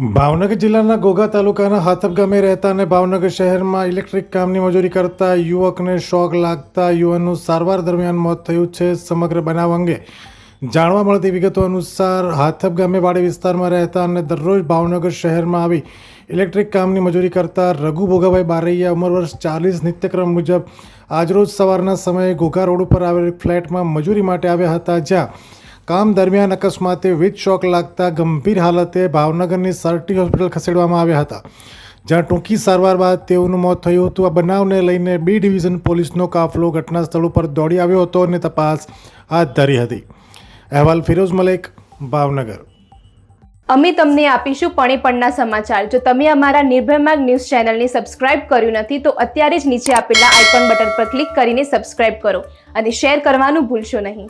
ભાવનગર જિલ્લાના ગોગા તાલુકાના હાથપ ગામે રહેતા અને ભાવનગર શહેરમાં ઇલેક્ટ્રિક કામની મજૂરી કરતા યુવકને શોક લાગતા યુવાનનું સારવાર દરમિયાન મોત થયું છે સમગ્ર બનાવ અંગે. જાણવા મળતી વિગતો અનુસાર હાથપ ગામે વાડી વિસ્તારમાં રહેતા અને દરરોજ ભાવનગર શહેરમાં આવી ઇલેક્ટ્રિક કામની મજૂરી કરતા રઘુ ભોગાભાઈ બારૈયા ઉંમર વર્ષ ચાલીસ નિત્યક્રમ મુજબ આજરોજ સવારના સમયે ઘોઘા રોડ ઉપર આવેલ ફ્લેટમાં મજૂરી માટે આવ્યા હતા જ્યાં કામ દરમિયાન અકસ્માતે વીજ શોક લાગતા ગંભીર હાલતે ભાવનગરની સરટી હોસ્પિટલ ખસેડવામાં આવ્યા હતા. જ્યાં ટૂંકી સારવાર બાદ તેઓનું મોત થયું હતું. આ બનાવને લઈને બી ડિવિઝન પોલીસનો કાફલો ઘટના સ્થળ ઉપર દોડી આવ્યો હતો અને તપાસ હાથ ધરી હતી. અહેવાલ ફિરોઝ મલેક, ભાવનગર. અમે તમને આપીશું પણીપણના સમાચાર. જો તમે અમારા નિર્ભયમાર્ગ ન્યૂઝ ચેનલને સબસ્ક્રાઇબ કર્યું નથી, તો અત્યારે જ નીચે આપેલા આઇકોન બટન પર ક્લિક કરીને સબસ્ક્રાઇબ કરો અને શેર કરવાનું ભૂલશો નહીં.